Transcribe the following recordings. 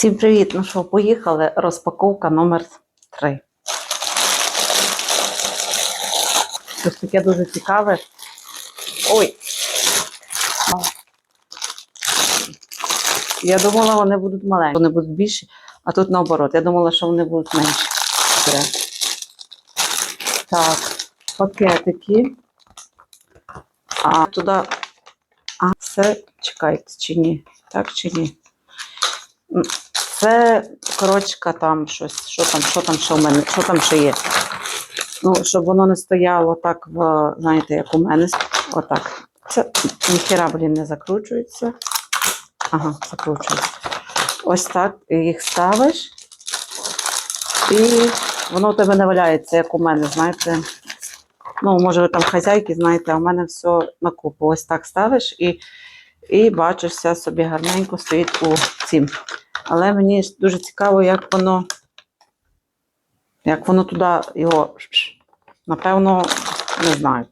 Всім привіт! Ну що, поїхали. Розпаковка номер 3. Щось таке дуже цікаве. Ой. Я думала, вони будуть маленькі, вони будуть більші, а тут наоборот. Я думала, що вони будуть менші. Так, пакетики. А туди. А, це чекайте, чи ні? Так чи ні? Це корочка там щось. Що там, що там ще у мене? Що там ще є? Ну, щоб воно не стояло так, в, знаєте, як у мене. Отак. Це ніхіра, блін, не закручується. Ага, закручується. Ось так їх ставиш. І воно у тебе не валяється, як у мене, знаєте. Ну, може, ви там хазяйки, знаєте, а в мене все на купу. Ось так ставиш і, і бачиш, собі гарненько стоїть у цім. Але мені дуже цікаво, як воно, як воно туди його. Напевно, не знаю.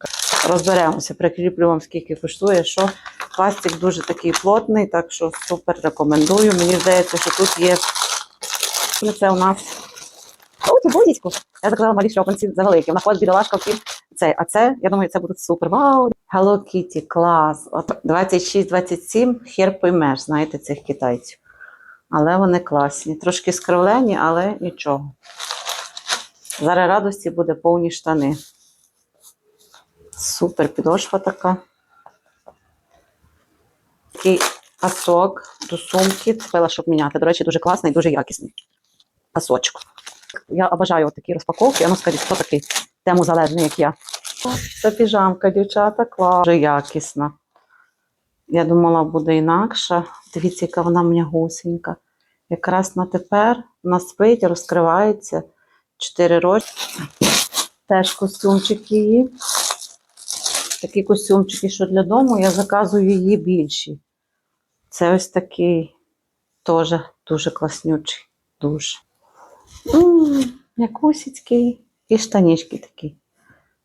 Розберемося, прикріплю вам, скільки коштує, що пластик дуже такий плотний, так що супер рекомендую. Мені здається, що тут є. Ну, Це у нас. О, це бодіську. Я заказала малі шльопанці за великі. Вона ходить бідолашка в фільм. Це, а це, я думаю, це буде супер. Вау! Hello Kitty, клас. От 26-27, хер поймеш, знаєте, цих китайців. Але вони класні. Трошки скривлені, але нічого. Зараз радості буде повні штани. Супер підошва така. Такий пасок до сумки. Купила, щоб міняти. До речі, дуже класний, дуже якісний. Пасочок. Я обожаю такі розпаковки. А ну скажіть, хто такий тему залежний, як я. Це піжамка, дівчата, клас. Дуже якісна. Я думала, буде інакша. Дивіться, яка вона м'ягусенька. Якраз на тепер вона спить, розкривається. 4 роки. Теж костюмчик її. Такі костюмчики, що для дому, я заказую її більші. Це ось такий теж дуже класнючий. Дуже. М, М'якусіцький. І штанішки такі.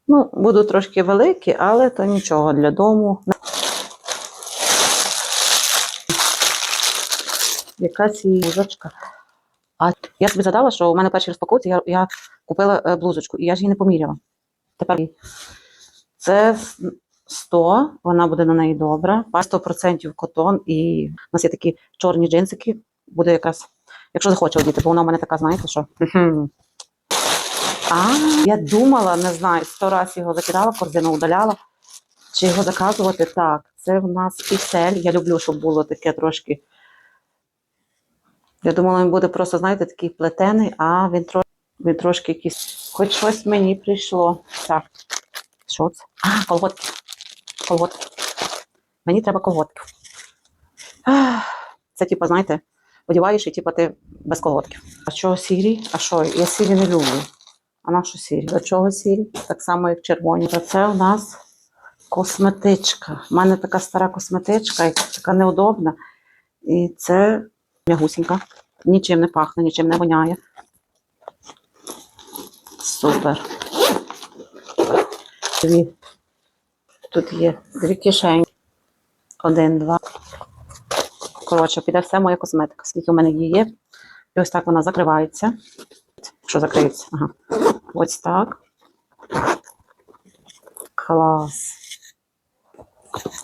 Ну, будуть трошки великі, але то нічого для дому. Якась її блузочка. А я собі задала, що у мене першій розпаковці я, я купила е, блузочку, і я ж її не поміряла. Тепер це 100, вона буде на неї добра. 100% котон, і у нас є такі чорні джинсики. Буде якраз, якщо захоче одіти, бо вона у мене така, знаєте, що. А, я думала, не знаю, сто разів його закидала, корзину удаляла. Чи його заказувати? Так, це в нас пісель. Я люблю, щоб було таке трошки. Я думала, він буде просто, знаєте, такий плетений, а він, тро... він трошки якийсь. Хоч щось мені прийшло. Так. Що це? А, колготки. Колготки. Мені треба колготків. Ах, Це, типу, знаєте, одягаєш і типу, ти без колготків. А чого сірі? А що? Я сірі не люблю. А на що сірі? До чого сірі? Так само, як червоні. А це у нас косметичка. У мене така стара косметичка, яка така неудобна. І це м'ягусінька. Нічим не пахне, нічим не воняє. Супер. Дві. Тут є дві кишені. Один, два. Коротше, піде все моя косметика, скільки в мене її є. І ось так вона закривається. Що закриється? Ага. Ось так. Клас.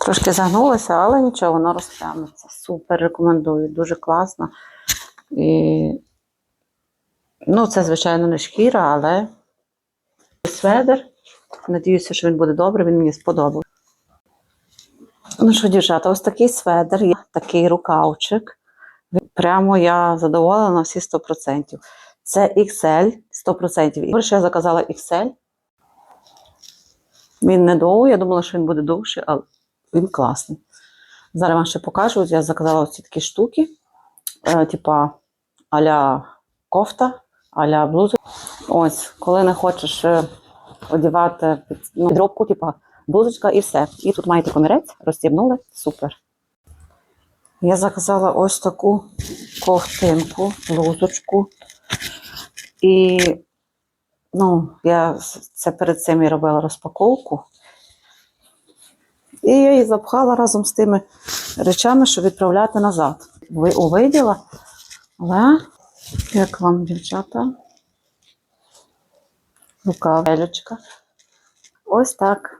Трошки загнулося, але нічого, воно розтягнеться. Супер рекомендую. Дуже класно. І... Ну, це, звичайно, не шкіра, але сведер. Надіюся, що він буде добрий, він мені сподобався. Ну що, дівчата, ось такий сведер, такий рукавчик. Прямо я задоволена на всі 100%. Це XL 100%. І перше я заказала XL. Він не довгий, я думала, що він буде довший, але він класний. Зараз вам ще покажу. Я заказала ось ці такі штуки, е, типа а-ля кофта, а-ля блуза. Ось, коли не хочеш е, одягати під, ну, підробку, типа блузочка і все. І тут маєте комірець, розстібнули, супер. Я заказала ось таку ковтинку, блузочку. І ну, я це перед цим і робила розпаковку. І я її запхала разом з тими речами, щоб відправляти назад. Ви увиділа, але як вам, дівчата, рукавелючка. Ось так.